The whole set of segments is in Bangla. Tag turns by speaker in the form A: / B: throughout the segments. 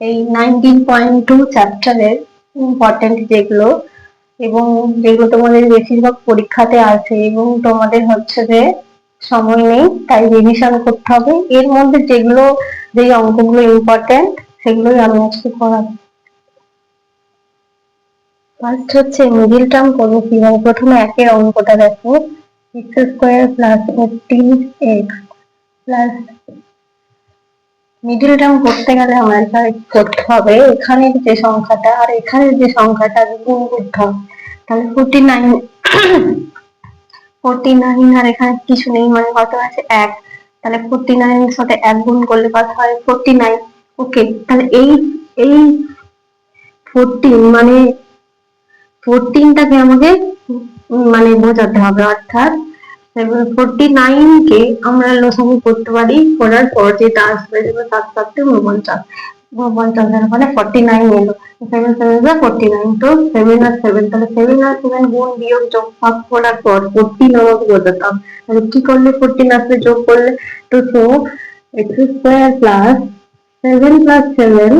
A: এই নাইনটিন পয়েন্ট টু চ্যাপ্টারের ইম্পর্টেন্ট যেগুলো এবং যেগুলো তোমাদের বেশিরভাগ পরীক্ষাতে আছে এবং তোমাদের হচ্ছে যে সময় নেই, তাই রিভিশন করতে হবে। এর মধ্যে যেগুলো, যেই অঙ্কগুলো ইম্পর্টেন্ট সেগুলোই আমি আজকে করাবো ফার্স্ট হচ্ছে মিডিল টার্ম করব কীভাবে? প্রথমে একের অঙ্কটা দেখো। X square plus fourteen x plus middle term করতে গেলে আমাদের করতে হবে। এখানের যে সংখ্যাটা আর এখানের যে সংখ্যাটা গুণ করতে হবে তাহলে ফোরটি নাইন ফোরটি নাইন আর এখানে কিছু নেই মানে কত আছে? এক। তাহলে ফোরটি নাইন সাথে এক গুণ করলে কত হয়? ফোরটি নাইন ওকে তাহলে এই এই ফোরটিন মানে ফোরটিনটাকে আমাকে মানে বোঝাতে হবে, অর্থাৎ ফোরটি নাইন কে আমরা লসাগু করতে পারি, করার পর যেটা আসবে যেটা সাত সাতটে উনপঞ্চাশ উনপঞ্চাশ মানে ফোরটি নাইন এলো সেভেন সেভেন যা ফোরটি নাইন তো সেভেন আর সেভেন তাহলে সেভেন আর সেভেন গুণ বিয়োগ যোগ ভাগ করার পর ফোরটিন আমাকে বোঝাতাম। তাহলে কি করলে ফোরটিন আসবে যোগ করলে? তো so x square plus seven plus seven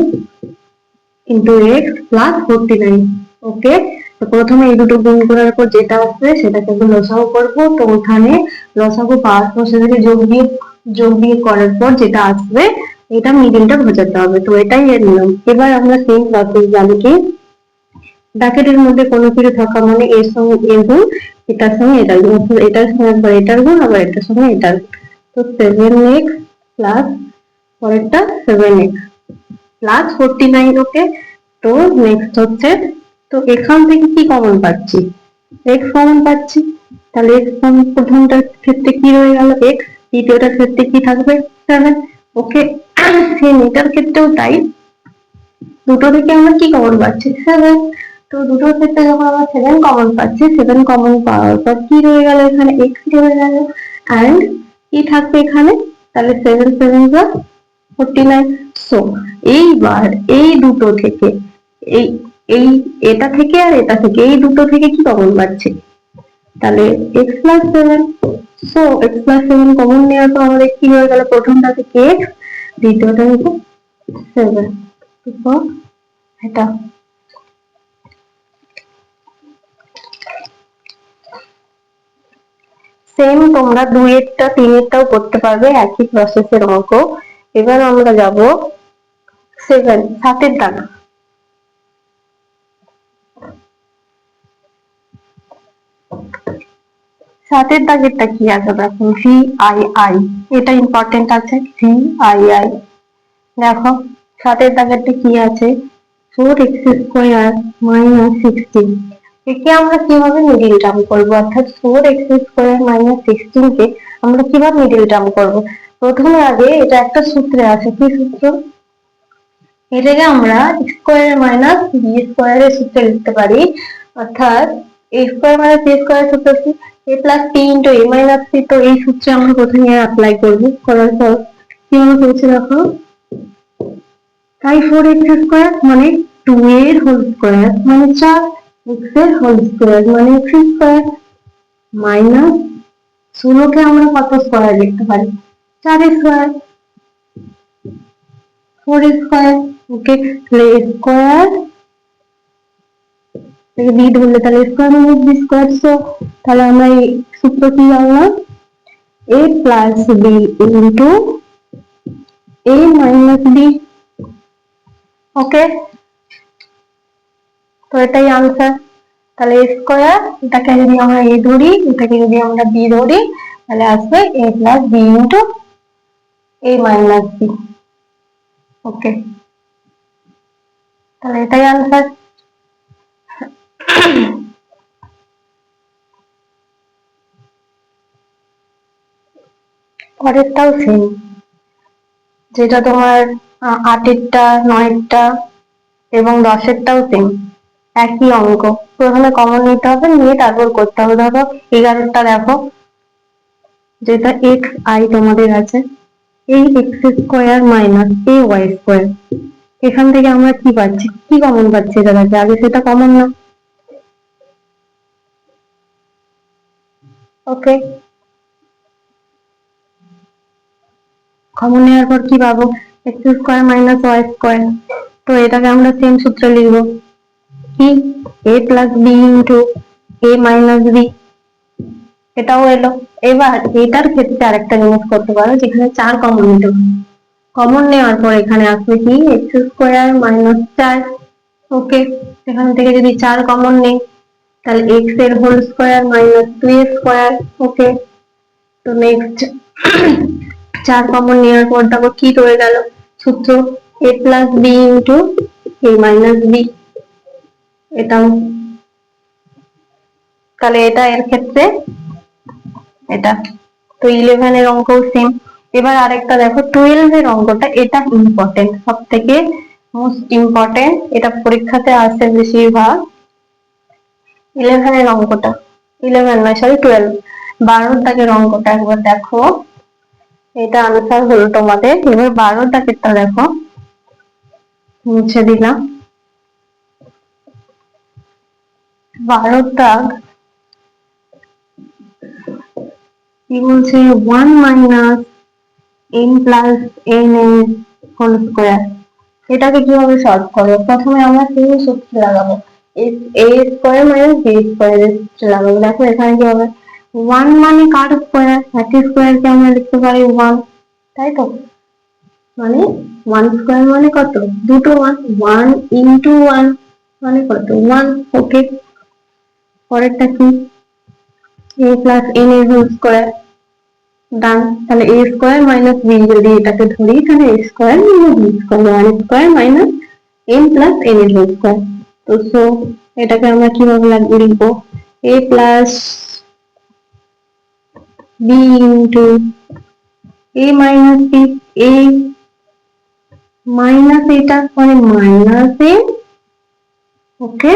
A: into x plus forty nine okay তো প্রথমে এই দুটো গুণ করার পর যেটা আসবে সেটাকে একটু লসাগু করব। তো ওখানে লসাগু পাওয়ার পর সেটাকে যোগ দিয়ে যোগ দিয়ে করার পর যেটা আসবে, এটা মিডিলটা বোঝাতে হবে। তো এটাই এর নিয়ম। এবার আমরা সেম প্রসেস জানি কি, ব্র্যাকেটের মধ্যে কোনো কিছু থাকা মানে এর সঙ্গে এর গুণ, এটার সঙ্গে এটার গুণ। এটার সঙ্গে একবার এটার গুণ, আবার এটার সঙ্গে এটার তো সেভেন এক্স প্লাস পরেরটা seven x plus forty nine okay তো নেক্সট হচ্ছে তো এখান থেকে কি কমন পাচ্ছি? এক্স কমন পাচ্ছি? তাহলে এক্স প্রথমটার ক্ষেত্রে কি রয়ে গেল? এক্স দ্বিতীয়টার ক্ষেত্রে কি থাকবে? সেভেন ওকে সেম এটার ক্ষেত্রেও তাই। দুটো থেকে আমরা কি কমন পাচ্ছি? সেভেন তো দুটোর ক্ষেত্রে যখন আমরা সেভেন কমন পাচ্ছি সেভেন কমন পাওয়ার পর কি রয়ে গেল এখানে? এক্স রয়ে গেল। অ্যান্ড কি থাকবে এখানে? তাহলে সেভেন সেভেন যা ফোরটি নাইন সো এইবার এই দুটো থেকে, এই এই এটা থেকে আর এটা থেকে, এই দুটো থেকে কি কমন পাচ্ছি তাহলে x plus seven so x plus seven common নেওয়ার পর আমাদের কি হয়ে গেল? প্রথমটা থেকে এক্স দ্বিতীয়টা হচ্ছে সেভেন এটা। সেম তোমরা দুইয়েরটা, তিনেরটাও করতে পারবে, একই প্রসেসের অঙ্ক। এবার আমরা যাব সেভেন সাতের দানা। সাতের দাগেরটা কি আছে দেখো? ভি আই আই এটা ইম্পর্টেন্ট আছে ভি আই আই দেখো সাতের দাগেরটা কি আছে? Four x square minus sixteen একে আমরা কীভাবে মিডিল টার্ম করব? অর্থাৎ four x square minus sixteen কে আমরা কীভাবে মিডিল টার্ম করব? প্রথমে আগে এটা একটা সূত্রে আছে কি সূত্র? এটাকে আমরা স্কোয়ার মাইনাস বি স্কোয়ারের সূত্রে লিখতে পারি। অর্থাৎ a square minus b square সূত্র কি? A plus p into a minus p তো এই সূত্রে আমরা প্রথমে অ্যাপ্লাই করব। করার পর কীভাবে করছে দেখো? তাই ফোর এক্স স্কোয়ার মানে টু এর হোল স্কোয়ার মানে চার এক্সের হোল স্কোয়ার মানে এক্স স্কোয়ার মাইনাস ষোলোকে আমরা কত স্কোয়ার লিখতে পারি? চার square four square okay square b ধরলে তাহলে square minus b square so তাহলে আমরা এই সূত্র কি জানলাম? A plus b into a minus b okay তো এটাই আনসার তাহলে স্কোয়ার এটাকে যদি আমরা এ ধরি, এটাকে যদি আমরা বি ধরি, তাহলে আসবে a plus b into a minus b okay তাহলে এটাই আনসার পরেরটাও সেম যেটা তোমার আটেরটা নয়েরটা এবং দশেরটাও সেম একই অঙ্ক। প্রথমে কমন নিতে হবে, নিয়ে তারপর করতে হবে। ধরো এগারোটা দেখো। যেটা এক্স আই তোমাদের আছে। এই x square minus a y square এখান থেকে আমরা কি পাচ্ছি? কি কমন পাচ্ছি এটা দেখে? আগে সেটা কমন না। ওকে কমন নেওয়ার পর কি পাবো? X square minus y square তো এটাকে আমরা সেম সূত্রে লিখব। কি? A plus b into a minus b এটাও এলো। এবার এটার ক্ষেত্রে আরেকটা জিনিস করতে পারো, যেখানে চার কমন নিতে কমন নেওয়ার পর এখানে আসবে কি? এক্স স্কোয়ার মাইনাস চার। ওকে এখান থেকে যদি চার কমন নেই, তাহলে এক্সের whole square minus two square okay তো নেক্সট চার কমন নেওয়ার পর তারপর কি রয়ে গেল? সূত্র a plus b into a minus b এটাও। তাহলে এটা এর ক্ষেত্রে এটা। তো ইলেভেন এর অঙ্কও সেম এবার আরেকটা দেখো টুয়েলভ এর অঙ্কটা এটা ইম্পর্টেন্ট সব থেকে মোস্ট ইম্পর্টেন্ট এটা পরীক্ষাতে আসে বেশিরভাগ। ইলেভেন এর অঙ্কটা। ইলেভেন নয় সরি টুয়েলভ বারোর দাগের অঙ্কটা একবার দেখো। এটা আনসার হলো তোমাদের। এবার বারোর দাগেরটা দেখো। মুছে দিলাম। দাগ। কি বলছে? One minus n plus n এর হোল স্কোয়ার এটাকে কীভাবে সলভ করব? প্রথমে আমরা তিন সূত্র লাগাবো। A square minus b square লাগাবো। দেখো এখানে কি হবে? ওয়ান মানে কার স্কোয়ার একই স্কোয়ার কে আমরা লিখতে পারি ওয়ান তাই তো? মানে ওয়ান স্কোয়ার মানে কত? দুটো ওয়ান ওয়ান ইন্টু ওয়ান মানে কত? ওয়ান ওকে পরেরটা কি? এ প্লাস এন এর হোল স্কোয়ার ডান তাহলে এ স্কোয়ার মাইনাস বি যদি এটাকে ধরি, তাহলে a square minus b square one square minus n plus n এর হোল স্কোয়ার তো সো এটাকে আমরা কীভাবে লিখব? A plus b into a minus b a minus এটা মানে মাইনাস এ ওকে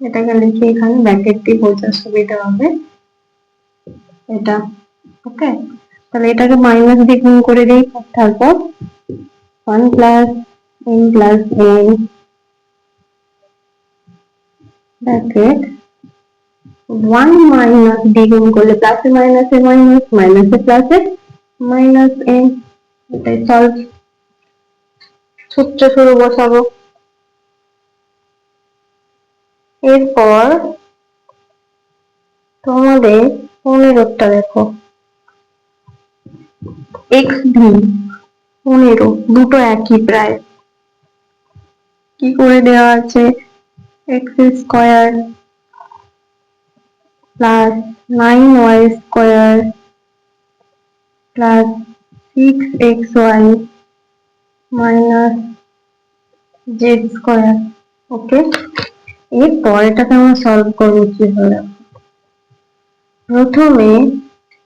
A: এটাকে লিখে এখানে ব্র্যাকেট দিয়ে বোঝার সুবিধা হবে। এটা ওকে তাহলে এটাকে মাইনাস দিয়ে গুণ করে দিই তারপর one plus n plus n bracket one minus দিয়ে গুণ করলে প্লাসে মাইনাসে মাইনাস মাইনাসে প্লাসে মাইনাস এন এটাই সলভ সূত্র শুরু বসাবো। এরপর তোমাদের পনেরোটা দেখো। এক্স ভি পনেরো দুটো একই প্রায়। কি করে দেওয়া আছে? X square square plus six x y minus z square okay এরপর এটাকে আমরা সলভ করব কীভাবে? প্রথমে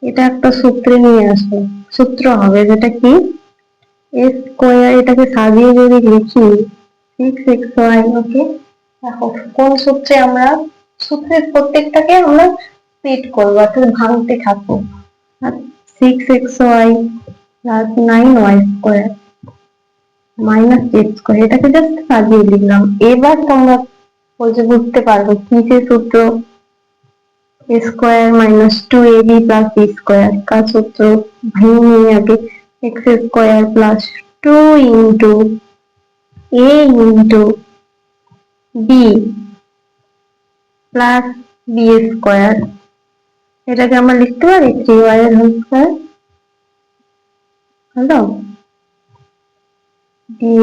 A: এটা একটা সূত্রে নিয়ে আসব। সূত্র হবে যেটা কি? এ স্কোয়ার এটাকে সাজিয়ে যদি লিখি সিক্স এক্স ওয়াই ওকে দেখো, কোন সূত্রে আমরা সূত্রের প্রত্যেকটাকে আমরা স্প্লিট করব অর্থাৎ ভাঙতে থাকব six x y plus nine y square minus z square এটাকে জাস্ট সাজিয়ে লিখলাম এবার তোমরা যে বুঝতে পারবে কি যে সূত্র? a square minus two a b plus b square কার সূত্র? ভেঙে নিয়ে আগে x square plus two into a into b plus b square এটাকে আমরা লিখতে পারি থ্রি ওয়াই এর হোল স্কোয়ার হলো বি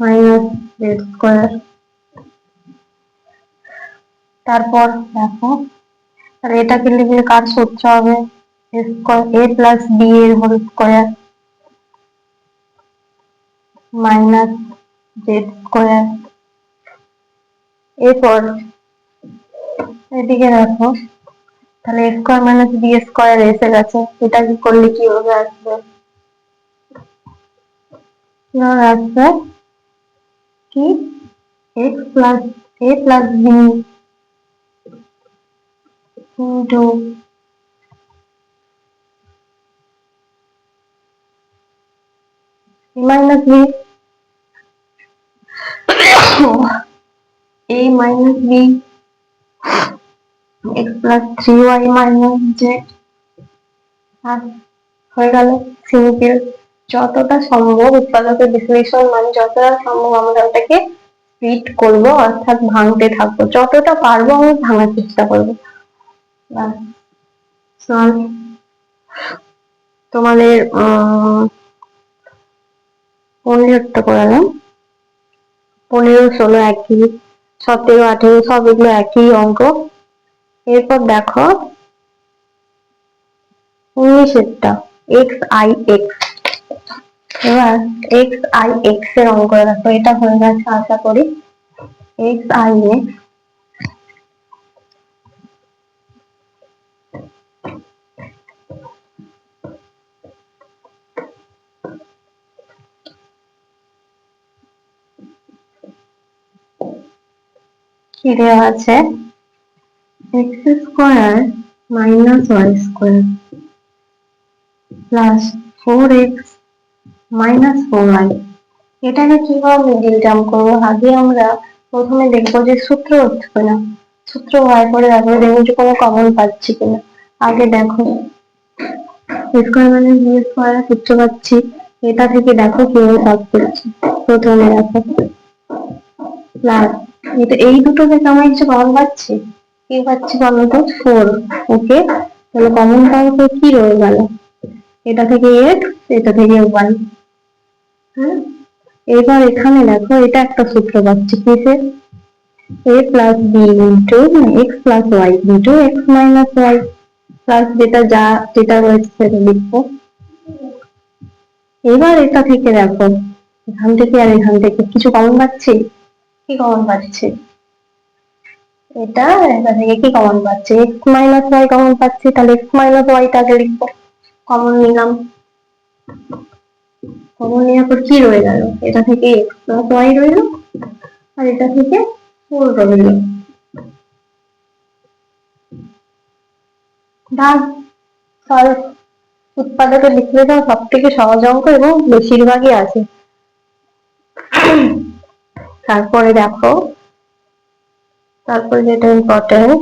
A: মাইনাস জেড স্কোয়ার তারপর দেখো, তাহলে এটাকে লিখলে কার সূত্র হবে? এ প্লাস বি এর whole square minus z square এরপর এদিকে দেখো তাহলে a square minus b square এসে গেছে। এটা কি করলে কি হবে আসবে? আসবে। কি? X plus a plus b a minus b. A minus b. x plus 3y minus z, আর হয়ে গেল সিম্পল। যতটা সম্ভব উৎপাদকের বিশ্লেষণ মানে যতটা সম্ভব আমরা ওটাকে স্প্লিট করব, অর্থাৎ ভাঙতে থাকব। যতটা পারব আমরা ভাঙার চেষ্টা করব। তোমাদের পনেরোটা করালাম। পনেরো, ষোলো একই, সতেরো, আঠেরো, সব এগুলো একই অঙ্ক। এরপর দেখো উনিশেরটা এক্স আই এক্স এবার এক্স আই এক্সের অঙ্ক দেখো, এটা হয়ে গেছে আশা করি। এক্স আই এক্স কি দেওয়া আছে? X square minus y square plus four x minus four y. এটাকে কীভাবে মিডিল টার্ম করব? আগে আমরা প্রথমে দেখব যে সূত্র হচ্ছে কিনা। সূত্র বার করে তারপরে দেখব যে কোনো কমন পাচ্ছি কিনা। আগে দেখো। স্কোয়ার মানে বি স্কোয়ার, সূত্র পাচ্ছি। এটা থেকে দেখো কীভাবে সলভ করছি। প্রথমে দেখো। প্লাস, এই দুটো থেকে আমার কিছু কমন পাচ্ছি? কি পাচ্ছি বলো তো ফোর ওকে? তাহলে কমন পাওয়া কি রয়ে গেল? এটা থেকে এক্স এটা থেকে ওয়াই হ্যাঁ এবার এখানে দেখো, এটা একটা সূত্র পাচ্ছি কিসের? A plus b into x plus y into x minus y plus যেটা যা, যেটা রয়েছে সেটা লিখব। এবার এটা থেকে দেখো, এখান থেকে আর এখান থেকে। কিছু কমন পাচ্ছি? কি কমন পাচ্ছি? এটা এটা থেকে কি কমন পাচ্ছি? এক্স মাইনাস ওয়াই কমন পাচ্ছি, তাহলে এক্স মাইনাস লিখব। কমন নিলাম। কমন নেওয়ার পর কি রয়ে গেল? এটা থেকে এক্স প্লাস ওয়াই রইল, আর এটা থেকে ফোর রইল। উৎপাদকে লিখলে সব থেকে সহজ অঙ্ক এবং বেশিরভাগই আছে। তারপরে দেখো তারপরে যেটা ইম্পর্টেন্ট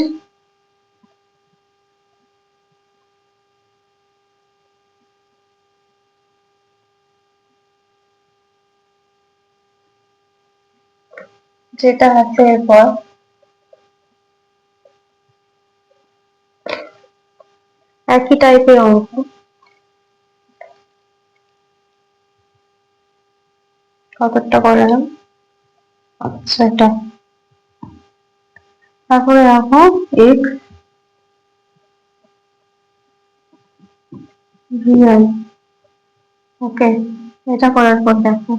A: যেটা আছে এরপর একই টাইপের অঙ্ক। কতটা করলাম? আচ্ছা এটা তারপরে রাখো ভিআই ওকে, এটা করার পর দেখো,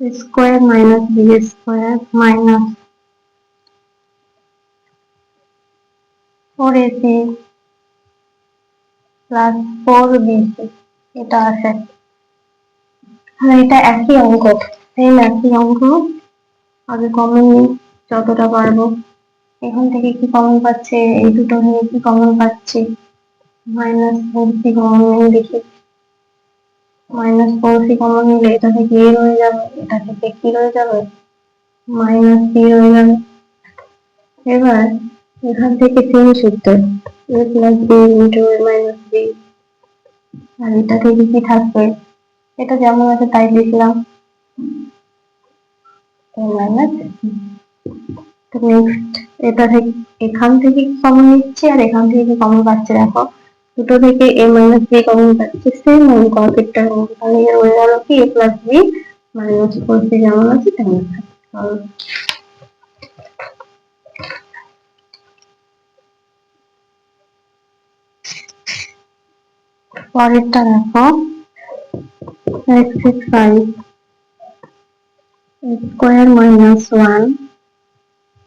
A: square minus b square minus four a c plus four b c এটা আছে আর এটা একই অঙ্ক সেম একই অঙ্ক, আগে নিই, যতটা পারব। এখান থেকে কি কমন পাচ্ছে? এই দুটো নিয়ে কি কমন পাচ্ছি? মাইনাস ফোর সি কমন নিয়ে দেখি। মাইনাস ফোর সি কমন নিলে এটা থেকে এ রয়ে যাবে, এটা থেকে কি রয়ে যাবে? মাইনাস সি রয়ে যাবে। এবার এখান থেকে সেম সূত্র a plus b into a minus b আর এটা থেকে কি থাকবে? এটা যেমন আছে তাই লিখলাম। মাইনাস নেক্সট এটা থেকে, এখান থেকে কমন নিচ্ছি আর এখান থেকে কমন পাচ্ছে, দেখো। দুটো থেকে এ মাইনাস বি কমন পাচ্ছে সেম অঙ্ক আগেরটার মতো তাহলে এর হয়ে গেল কি? A plus b minus four যেমন আছে, তেমন পরেরটা দেখো is 5 square minus one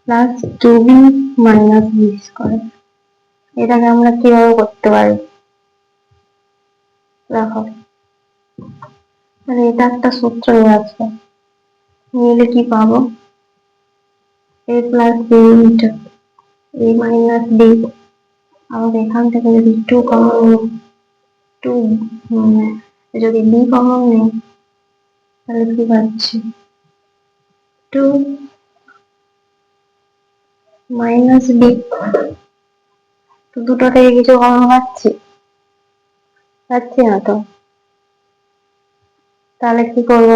A: plus two b minus b square এটাকে আমরা কীভাবে করতে পারি? দেখো। মানে এটা একটা সূত্র আছে। নিলে কি পাবো? A plus b into a minus b আবার এখান থেকে যদি টু কমন টু যদি বি কমন নেই, তাহলে কি পাচ্ছি? Two minus b. তো দুটো থেকে কিছু কমন পাচ্ছি। পাচ্ছি না তো। তাহলে কি করব?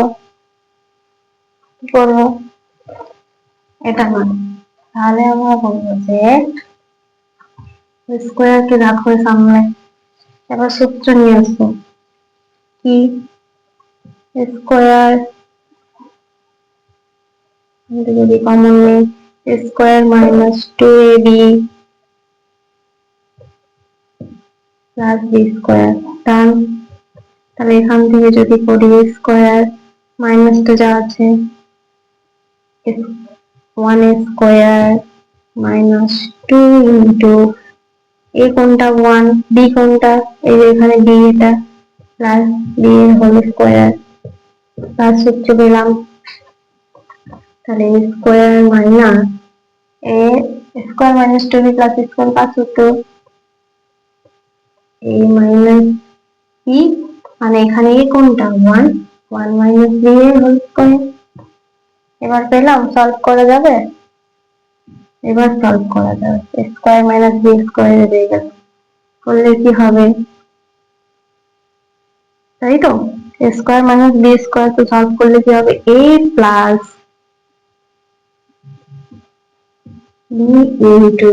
A: কি করব? এটা না। তাহলে আমরা বলব যে স্কোয়ারকে রাখো সামনে। এবার সূত্র নিয়ে আসব। কি? স্কোয়ার যদি কমন নেই। Minus two a b plus b square. Done. তাহলে এখান থেকে যদি করি স্কোয়ার মাইনাসটা যা আছে one square minus two into a কোনটা ওয়ান, বি কোনটা, এই যে এখানে বি এটা, প্লাস বি এর হোল স্কোয়ার, প্লাস সূত্র পেলাম। তাহলে square minus a, square minus two b plus square plus সূত্র এ মাইনাস মানে এখানে এ কোনটা? ওয়ান ওয়ান মাইনাস বি এর হোল স্কোয়ার এবার পেলাম সলভ করা যাবে? এবার সলভ করা যাবে। স্কোয়ার মাইনাস বি স্কোয়ার হয়ে গেল করলে কি হবে? তাই তো? স্কোয়ার মাইনাস বি স্কোয়ার তো সলভ করলে কি হবে? A plus b into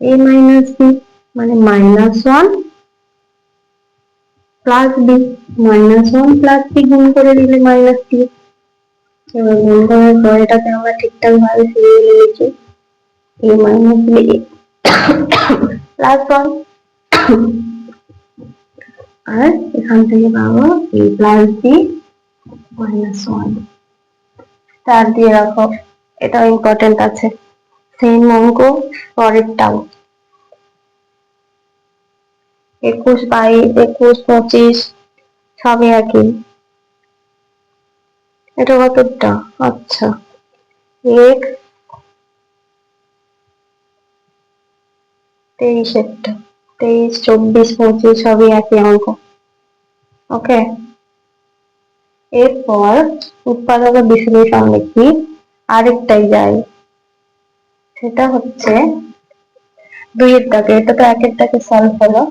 A: a minus b মানে minus one plus b minus one plus b গুণ করে দিলে মাইনাস বি এবার গুণ করার পর এটাকে আমরা ঠিকঠাক ভাবে ফিরিয়ে নিয়েছি a minus b plus one আর এখান থেকে পাবো a plus b minus one চার দিয়ে রাখো এটাও ইম্পর্টেন্ট আছে। সেম অঙ্ক পরেরটাও একুশ বাইশ একুশ, পঁচিশ, সবই একই। এটা কতটা? আচ্ছা। এক্স তেইশেরটা তেইশ, চব্বিশ, পঁচিশ, সবই একই অঙ্ক। ওকে এরপর উৎপাদক বিশ্লেষণ লিখি। আরেকটাই যায়। সেটা হচ্ছে দুইয়ের দাগে এটা তো একের দাগে সলভ হলো।